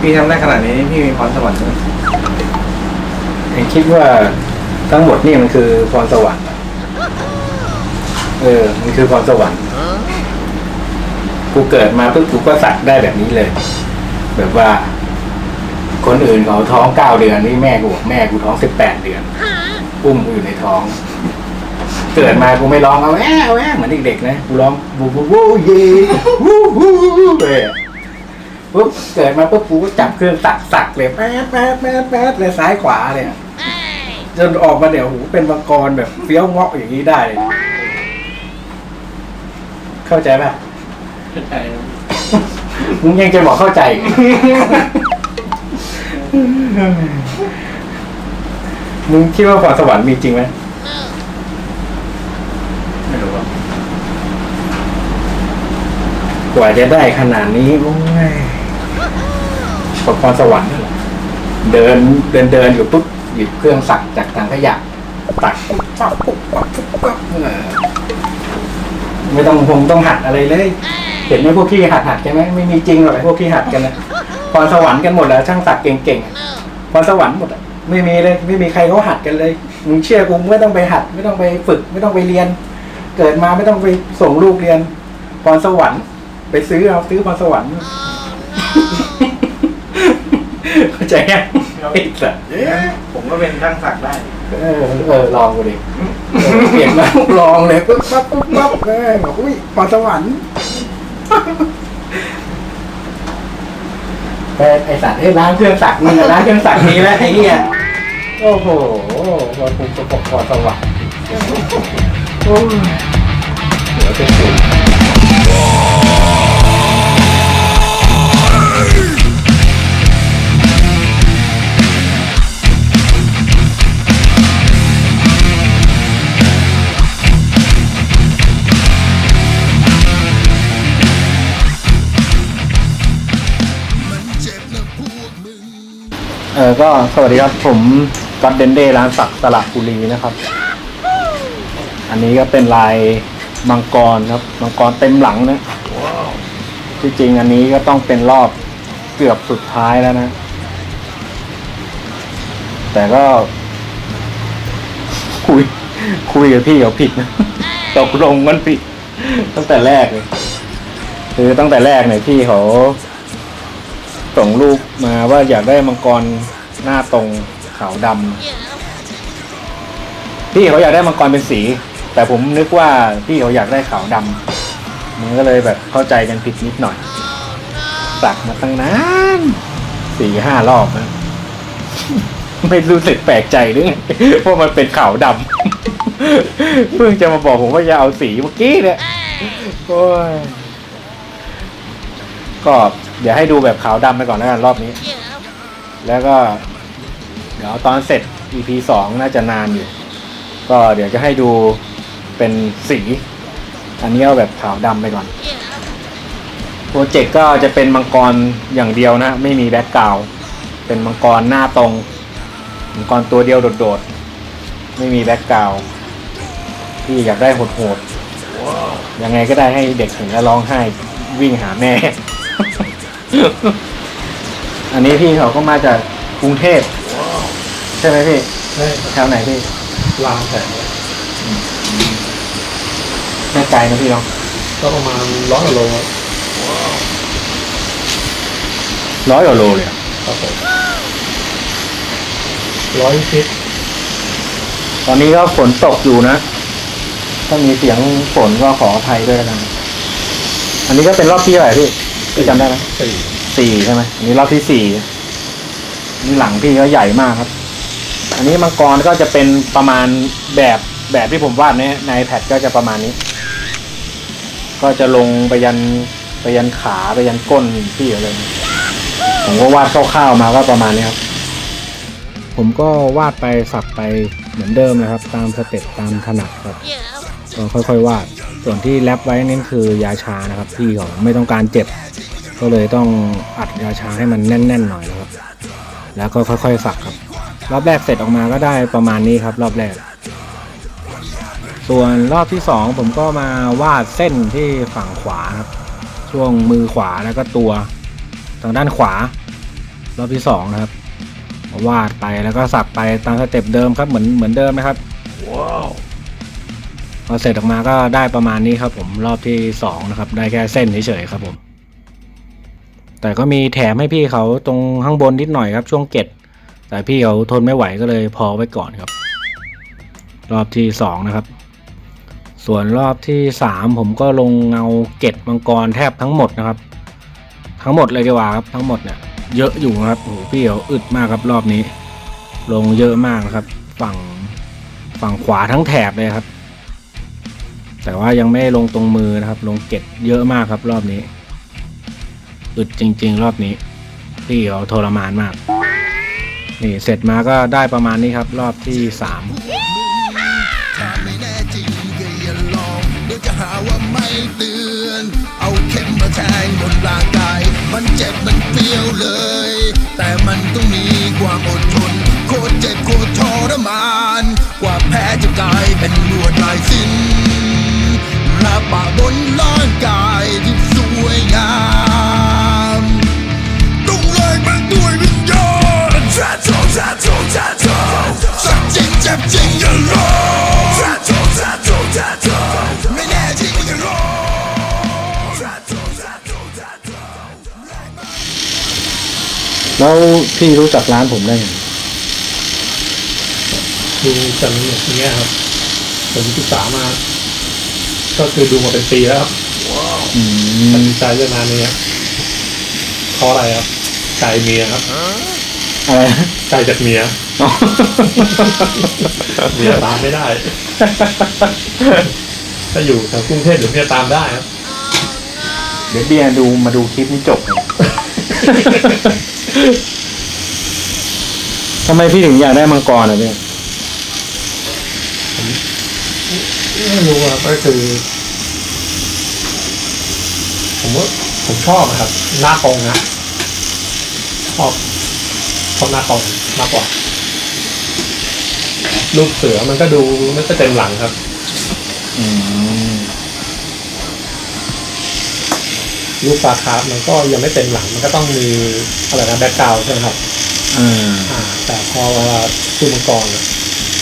พี่ทำได้ขนาดนี้พี่มีพรสวรรค์ไหมเองคิดว่าทั้งหมดนี่มันคือพรสวรรค์เออ มันคือพรสวรรค์กูเกิดมาเพื่อกูก็สักได้แบบนี้เลย แบบว่า คนอื่นเขาท้องเก้าเดือนนี่แม่กูบอกแม่กูท้องสิบแปดเดือน อุ้มกูอยู่ในท้อง เกิดมากูไม่ร้องเอาแอ้เอาแอ้เหมือนเด็กๆนะ กูร้องบูบูบูเย่วู้วู้เลย ปุ๊บเกิดมาปุ๊บกูก็จับเครื่องสักสักเลยแป๊ดแป๊ดแป๊ดแป๊ดเลยซ้ายขวาเลยอะจนออกมาเดี๋ยวหูเป็นมังกรแบบเฟี้ยวเงาะอย่างนี้ได้เลยเข้าใจป่ะใช่มึงยังจะบอกเข้าใจอีก มึงคิดว่าพรสวรรค์มีจริงไหมไม่รู้ว่ากว่าจะได้ขนาดนี้โอ้ย ขอพรสวรรค์นั่แหละเดินเดินเดินอยู่ปุ๊บหยิบเครื่องสักจากถังขยะตักปุ๊บปั๊บปุ๊บปั๊บปุ๊บปั๊บเออไม่ต้องคงต้องหัดอะไรเลย เห็นไหมพวกที่หัดหัดกันไหมไม่มีจริงหรอกไอ้พวกที่หัดกันนะพรสวรรค์กันหมดแล้วช่างสักเก่งๆอะพรสวรรค์หมดอะไม่มีเลยไม่มีใครเขาหัดกันเลยมึงเชื่อกูไม่ต้องไปหัด ไม่ต้องไปฝึก ไม่ต้องไปเรียน เกิดมาไม่ต้องไปส่งลูกเรียนพรสวรรค์ ไปซื้อเอาซื้อพรสวรรค์ เข้าใจยังไอ้สัสผมก็เป็นช่างสักได้เออเออลองกูดิเออเปลี่ยนมาลองเลยปุ๊บปั๊บปุ๊บปั๊บเออบอกอุ้ยพรสวรรค์แต่ไอสัตว์ไอ้ยร้านเครื่องสักมึงอะร้านเครื่องสักนี้แล้วไอ้เนี่ยโอ้โหพอกูประกอบพรสวรรค์โอ้ยหัวเป็นสูง ออก็สวัสดีครับผมกัดเดนเดร้านสักสระบุรีนะครับ อันนี้ก็เป็นลายมังกรครับ มังกรเต็มหลังนะที่จริงอันนี้ก็ต้องเป็นรอบเกือบสุดท้ายแล้วนะ แต่ก็ คุย คุยกับพี่เขาผิดนะตกลงมันผิด ตั้งแต่แรกเลยคือตั้งแต่แรกเนี่ยพี่เขาส่งรูปมาว่าอยากได้มังกร หน้าตรงขาวดำพี่เขาอยากได้มังกรเป็นสี แต่ผมนึกว่าพี่เขาอยากได้ขาวดำมันก็เลยแบบเข้าใจกันผิดนิดหน่อยสักมาตั้งนานสี่ห้ารอบนะไม่รู้สึกแปลกใจหรือไงเพราะมันเป็นขาวดำเพิ่งจะมาบอกผมว่าจะเอาสีเมื่อกี้เนี่ยโอ้ยก็เดี๋ยวให้ดูแบบขาวดำไปก่อนแล้วกันรอบนี้ แล้วก็ เดี๋ยวตอนเสร็จ EP สองน่าจะนานอยู่ ก็เดี๋ยวจะให้ดูเป็นสี อันนี้เอาแบบขาวดำไปก่อน โปรเจกต์ก็จะเป็นมังกรอย่างเดียวนะ ไม่มีแบ็กกราวเป็นมังกรหน้าตรงมังกรตัวเดียวโดดๆ ไม่มีแบ็กกราวที่อยากได้โหดๆ ยังไงก็ได้ให้เด็กเห็นแล้วร้องไห้วิ่งหาแม่ อันนี้พี่เขาก็มาจากกรุงเทพ ใช่ไหมพี่ใช่แถวไหนพี่ลางแต่แน่ใจนะพี่เนาะก็ประมาณร้อยกิโลร้อยกว่าโลเลยอะครับผมร้อยฟิตตอนนี้ก็ฝนตกอยู่นะ ถ้ามีเสียงฝนก็ขออภัยด้วยนะ อันนี้ก็เป็นรอบที่เท่าไหร่พี่พี่จำได้ไหมสี่สี่ใช่ไหมอันนี้รอบที่สี่นี่หลังพี่ก็ใหญ่มากครับ อันนี้มังกรก็จะเป็นประมาณแบบแบบที่ผมวาดในในแพดก็จะประมาณนี้ ก็จะลงไปยันไปยันขาไปยันก้นพี่เลยผมก็วาดคร่าวๆมาก็ประมาณนี้ครับ ผมก็วาดไปสักไปเหมือนเดิมนะครับ ตามสเต็ปตามถนัดครับก็ค่อยๆวาด ส่วนที่แรปไว้นี่คือยาชานะครับพี่เขาไม่ต้องการเจ็บ ก็เลยต้องอัดยาชาให้มันแน่นๆหน่อยนะครับ แล้วก็ค่อยๆสักครับ รอบแรกเสร็จออกมาก็ได้ประมาณนี้ครับ รอบแรก ส่วนรอบที่สองผมก็มาวาดเส้นที่ฝั่งขวาครับ ช่วงมือขวาแล้วก็ตัวทางด้านขวา รอบที่สองนะครับวาดไปแล้วก็สักไปตามสเต็ปเดิมครับเหมือนเหมือนเดิมนะครับว้าวพอเสร็จออกมาก็ได้ประมาณนี้ครับ ผมรอบที่สองนะครับ ได้แค่เส้นเฉยๆครับผมแต่ก็มีแถมให้พี่เขาตรงข้างบนนิดหน่อยครับช่วงเกต แต่พี่เขาทนไม่ไหวก็เลยพอไว้ก่อนครับ รอบที่สองนะครับ ส่วนรอบที่สามผมก็ลงเงาเกตมังกรแทบทั้งหมดนะครับ ทั้งหมดเลยดีกว่าครับทั้งหมดเนี่ยเยอะอยู่นะครับโอ้โหพี่เขาอึดมากครับรอบนี้ ลงเยอะมากนะครับ ฝั่งฝั่งขวาทั้งแถบเลยครับ แต่ว่ายังไม่ลงตรงมือนะครับ ลงเก็บเยอะมากครับรอบนี้อึดจริง ๆ รอบนี้ พี่เขาทรมานมาก นี่เสร็จมาก็ได้ประมาณนี้ครับ รอบที่สามถ้าไม่แน่จริงก็อย่าลองเดี๋ยวจะหาว่าไม่เตือนเอาเข็มมาแทงบนร่างกายมันเจ็บมันเปรี้ยวเลย แต่มันต้องมีความอดทน โคตรเจ็บโคตรทรมาน กว่าแผลจะกลายเป็นลวดลายสิ้น แล้วพี่รู้จักร้านผมได้ไงดูจากอย่างเงี้ยครับผมศึกษามา ก็คือดูมาเป็นปีแล้วครับอืตัดมสินใจเรื่องงานนี้ครับเพราะอะไรครับไก่เมียครับอะไรนะไก่จากเมียอ๋อเมียตามไม่ได้ ถ้าอยู่แถวกรุงเทพเดี๋ยวเมียตามได้ครับ เดี๋ยวเบียร์ดูมาดูคลิปนี้จบเลย ทำไมพี่ถึงอยากได้มังกรอะพี่ไม่รู้ครับก็คือ ผมว่าผมชอบนะครับ หน้าตรงนะชอบชอบหน้าตรงมากกว่ารูปเสือมันก็ดูไม่ค่อยเต็มหลังครับ อืม รูปปลาคาร์ฟมันก็ยังไม่เต็มหลังมันก็ต้องมีอะไรนะแบ็กกราวใช่ไหมครับอ่าอ่า แต่พอเวลาตัวมังกรอะ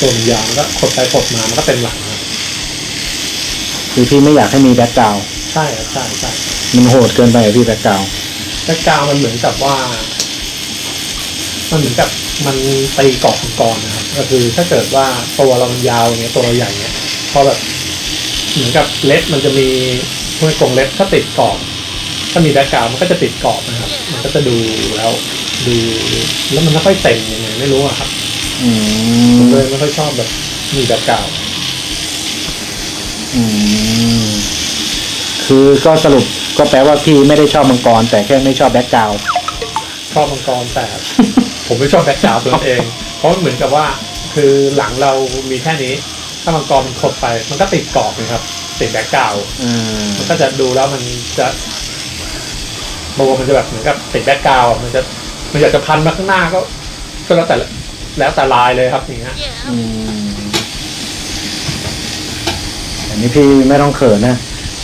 ตัวมันยาวมันก็กดไปกดมามันก็เต็มหลังครับคือพี่ไม่อยากให้มีแบ็กกราวด์ใช่ครับใช่ใช่มันโหดเกินไปอะพี่แบ็กกราวด์แบ็กกราวมันเหมือนกับว่า มันเหมือนกับมันตีเกาะมังกรนะครับ ก็คือถ้าเกิดว่าตัวเรามันยาวอย่างเงี้ยตัวเราใหญ่เงี้ยพอแบบเหมือนกับเล็บมันจะมีพวกกรงเล็บถ้าติดเกาะ ถ้ามีแบ็กกราวมันก็จะติดเกาะนะครับ มันก็จะดูแล้วดูแล้วมันไม่ค่อยเต็มยังไงไม่รู้อะครับอืผมมเลยไม่ค่อยชอบแบบมีแบ็กกราวอืมคือก็สรุปก็แปลว่าพี่ไม่ได้ชอบมังกร แต่แค่ไม่ชอบแบ็กกราวด์ ชอบมังกรแต่ ผมไม่ชอบแบ็กกราวตัวเอง เพราะมันเหมือนกับว่าคือหลังเรามีแค่นี้ ถ้ามังกรมันขดไป มันก็ติดกรอบนะครับติดแบ็กกราว อืมมันก็จะดูแล้วมันจะ โบมันจะแบบเหมือนกับติดแบ็กกราวมันจะมันอยากจะพันมาข้างหน้าก็ก็แล้วแต่แล้วแต่ลายเลยครับอย่างเงี้ยอืมอันนี้พี่ไม่ต้องเขินนะ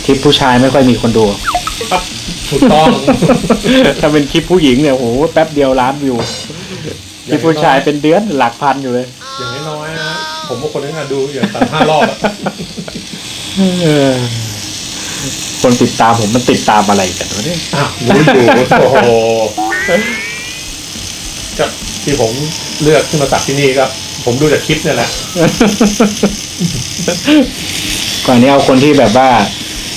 คลิปผู้ชายไม่ค่อยมีคนดู ครับถูกต้อง ถ้าเป็นคลิปผู้หญิงเนี่ยโหแป๊บเดียวล้านวิวคลิปผู้ชายเป็นเดือนหลักพันอยู่เลย อย่างน้อยๆนะผมว่าคนนึงอะดูอย่างต่ำห้ารอบอะ เออ คนติดตามผมมันติดตามอะไรกันวะเนี่ยอ้าวรู้อยู่โอ้โหก็ที่ผมเลือกขึ้นมาตัดที่นี่ก็ผมดูจากคลิปเนี่ยแหละก่อนนี้เอาคนที่แบบว่า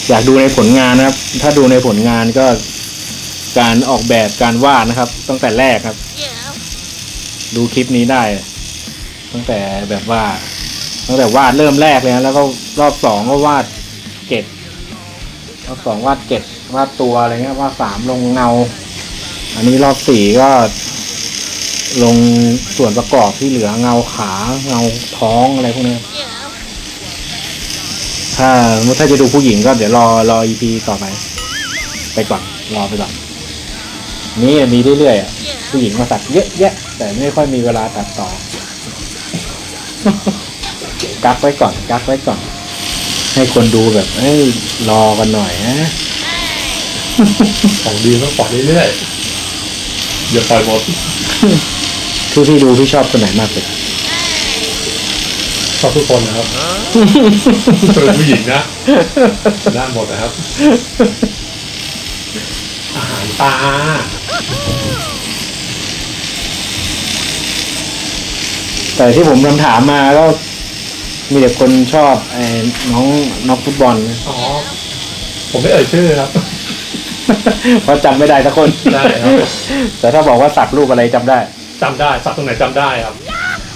อยากดูในผลงานนะครับ ถ้าดูในผลงานก็การออกแบบการวาดนะครับ ตั้งแต่แรกครับ ดูคลิปนี้ได้ ตั้งแต่แบบว่า ตั้งแต่วาดเริ่มแรกเลยนะแล้วก็รอบสองก็วาดเกต รอบสองวาดเกตวาดตัวอะไรเงี้ยวาดสามลงเงา อันนี้รอบสี่ก็ ลงส่วนประกอบที่เหลือเงาขาเงาท้องอะไรพวกนี้ถ้าถ้าจะดูผู้หญิงก็เดี๋ยวรอรออีพีต่อไป ไปก่อนรอไปก่อนนี่มีเรื่อยๆผู้หญิงมาตัดเยอะแยะ แต่ไม่ค่อยมีเวลาตัดต่อ กักไว้ก่อน กักไว้ก่อน ให้คนดูแบบเอ้ยรอกันหน่อยนะของดีต้องปล่อยเรื่อยอย่าปล่อยหมดที่พี่ดูพี่ชอบตัวไหนมากสุดชอบทุกคนนะครับเป็นผู้หญิงนะได้หมดนะครับ อาหารตาแต่ที่ผมคำถามมาก็ มีแต่คนชอบไอ้น้องน้องฟุตบอลนะอ๋อ ผมไม่เอ่ยชื่อครับ เพราะจำไม่ได้สักคน ได้ครับ แต่ถ้าบอกว่าสักรูปอะไรจำได้จำได้สักตรงไหนจำได้ครับ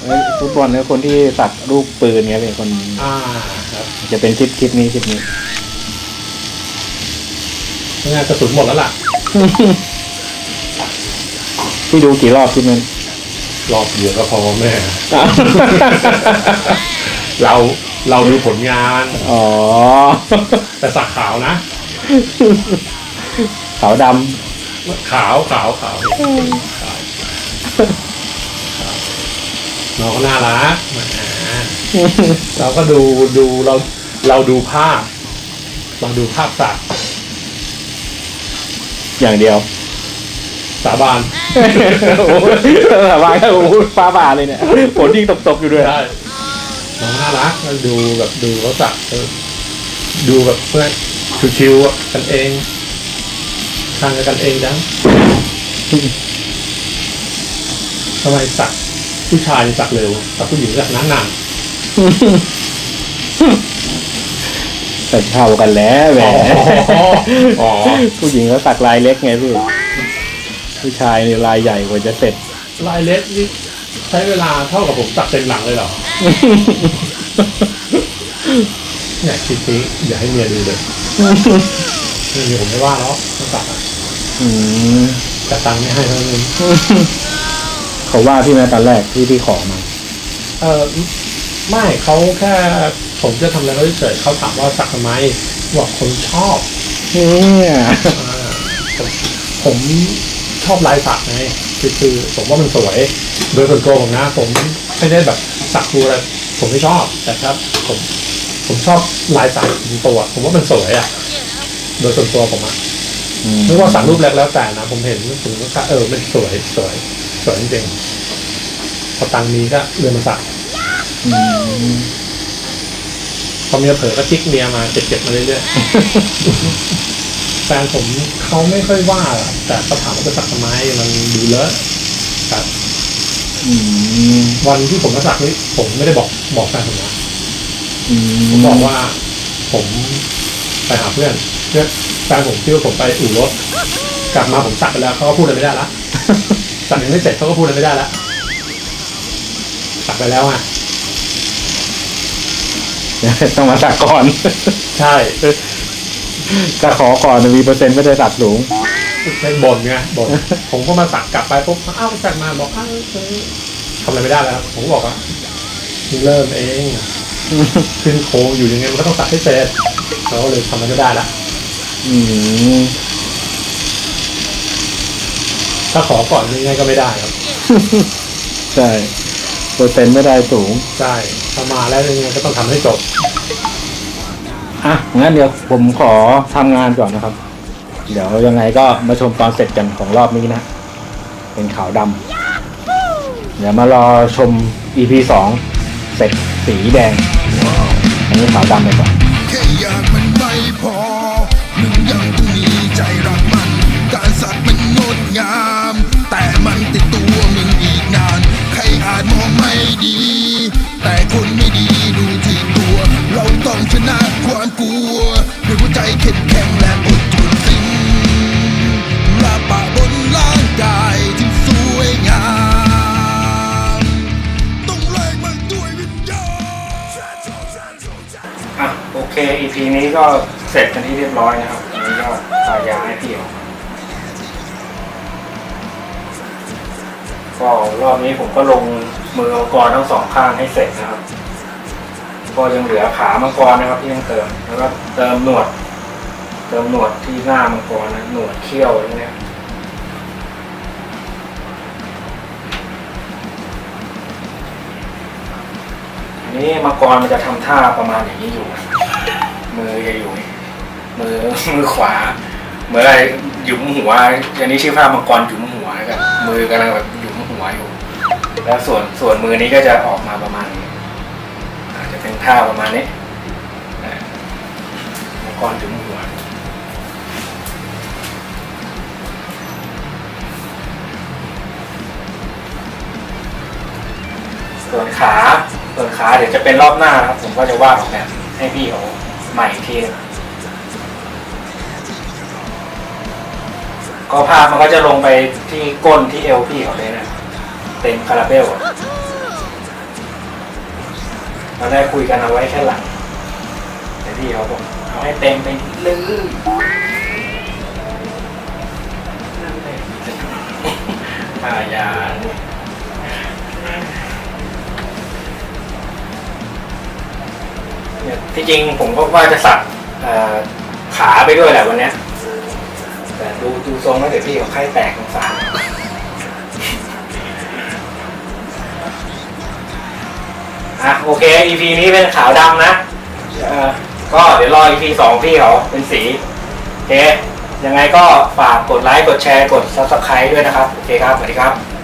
เอ้ยฟุตบอลเนี่ยคนที่สักรูปปืนเนี่ยเป็นคนอ่าครับจะเป็นคลิปคลิปนี้คลิปนี้ งานกระสุนหมดแล้วล่ะ พี่ดูกี่รอบคลิปนั้น รอบเดียวก็พอแม่ เราเราดูผลงาน อ๋อ แต่สักขาวนะ ขาวดขาวขาวขาวขาวน้องก็น่ารักแหมำเราก็ดูดูเราเราดูภาพเราดูภาพสักอย่างเดียวสาบาน โอ้โหสบายก็โอ้โหฟ้าผ่าเลยเนี่ยฝนยิ่งตกๆอยู่ด้วย ได้ น้องน่ารักเราดูแบบดูเขาสักเออดูแบบเพื่อนชิวๆอะกันเองทางกันเองจังทำไมสักผู้ชายสักเร็วสักผู้หญิงสักนานแต่เท่ากันแล้วแหมอ๋ออ๋อผู้หญิงเขาสักลายเล็กไงพี่ผู้ชายนี่ลายใหญ่กว่าจะเสร็จ ลายเล็กนี่ใช้เวลาเท่ากับผมสักเต็มหลังเลยเหรอ เนี่ยคลิปนี้อย่าให้เมียดูเลยเมียผมไม่ว่าแล้วต้องสักอะอืมแต่ตังค์ไม่ให้เท่านั้นเองเขาว่าพี่ไหมตอนแรกที่พี่ขอมา เออไม่เขาแค่ผมจะทำอะไรเขาเฉยๆเขาถามว่าสักทำไมบอกคนชอบเนี่ยอ่าผมผมชอบลายสักไงคือคือผมว่ามันสวย โดยส่วนตัวผมนะ ผมไม่ได้แบบ สักดูอะไรผมไม่ชอบแต่ครับผมผมชอบลายสักของตัวผมว่ามันสวยอะ โดยส่วนตัวผมอะไม่ว่าสักรูปแรกแล้วแต่นะผมเห็นผมก็เออมันสวยสวยสวยจริงๆพอตังค์มีก็เรือนมาสักอืมพอเมียเผลอก็จิกเมียมาเก็บๆมาเรื่อยๆแฟนผมเขาไม่ค่อยว่าหรอกแต่เขาถามว่าจะสักทำไมมันดูเลอะแต่ อืมวันที่ผมมาสักนี่ผมไม่ได้บอกบอกแฟนผมนะอืผมบอกว่า ผมไปหาเพื่อนเพื่อนแฟนผมคิดว่าผมไปอู่รถ กลับมาผมสักไปแล้วเขาก็พูดอะไรไม่ได้ละสักยังไม่เสร็จเขาก็พูดอะไรไม่ได้ละสักไปแล้วอะต้องมาสักก่อน ใช่ ถ้าขอก่อนมีเปอร์เซ็นต์ไม่ได้สักสูงเป็น บ่นไงบ่นผมก็มาสักกลับไปปุ๊บอ้าวสักมาบอกอ้าวเออทำอะไรไม่ได้แล้วผมก็บอกว่าเริ่มเองขึ้นโค้งอยู่ยังไงมันก็ต้องสักให้เสร็จเราก็เลยทำมันไม่ได้ละอืมถ้าขอก่อนยังไงก็ไม่ได้ครับ ใช่เปอร์เซ็นต์ไม่ได้สูง ใช่ถ้ามาแล้วยังไงก็ต้องทำให้จบ อะงั้นเดี๋ยวผมขอทำงานก่อนนะครับ เดี๋ยวยังไงก็มาชมตอนเสร็จกันของรอบนี้นะ เป็นขาวดำเดี๋ยวมารอชม EP สองเสร็จสีแดง อันนี้ขาวดำไปก่อน ร็จกันที่เรียบร้อยนะครับอันนี้ก็ทายาให้พี่ออกก็รอบนี้ผมก็ลงมือมังกรทั้งสองข้างให้เสร็จนะครับ ก็ยังเหลือขามังกรนะครับที่ยังเติมแล้วก็เติมหนวด เติมหนวดที่หน้ามังกรนะหนวดเขี้ยวอะไรเนี้ยนี้มังกรมันจะทำท่าประมาณอย่างนี้อยู่ มือจะอยู่นี่ มือมือขวาเหมือนอะไรหยุมหัวอันนี้ชื่อภาพมังกรหยุมหัวนะครับมือกำลังแบบหยุมหัวอยู่แล้วส่วนส่วนมือนี้ก็จะออกมาประมาณนี้อาจจะเป็นท่าประมาณนี้มังกรถึงหัวส่วนขาส่วนขาเดี๋ยวจะเป็นรอบหน้าครับผมก็จะวาดออกแบบให้พี่เขาใหม่ทีนึง ก็ภาพมันก็จะลงไปที่ก้นที่เอวพี่เขาเลยนะเต็มคาราเบลเราได้คุยกันเอาไว้แค่หลังแต่พี่เขาบอกเอาให้เต็มไปเลยอายาเนี่ยที่จริงผมก็ว่าจะสักขาไปด้วยแหละวันนี้ ดูดูทรงแล้วเดี๋ยวพี่เขาไข้แตกสงสารอะโอเค EP นี้เป็นขาวดำนะเอ่อก็เดี๋ยวรอ EP สองพี่เขาเป็นสี โอเค ยังไงก็ฝากกดไลค์ กดแชร์ กด subscribe ด้วยนะครับ โอเคครับ สวัสดีครับ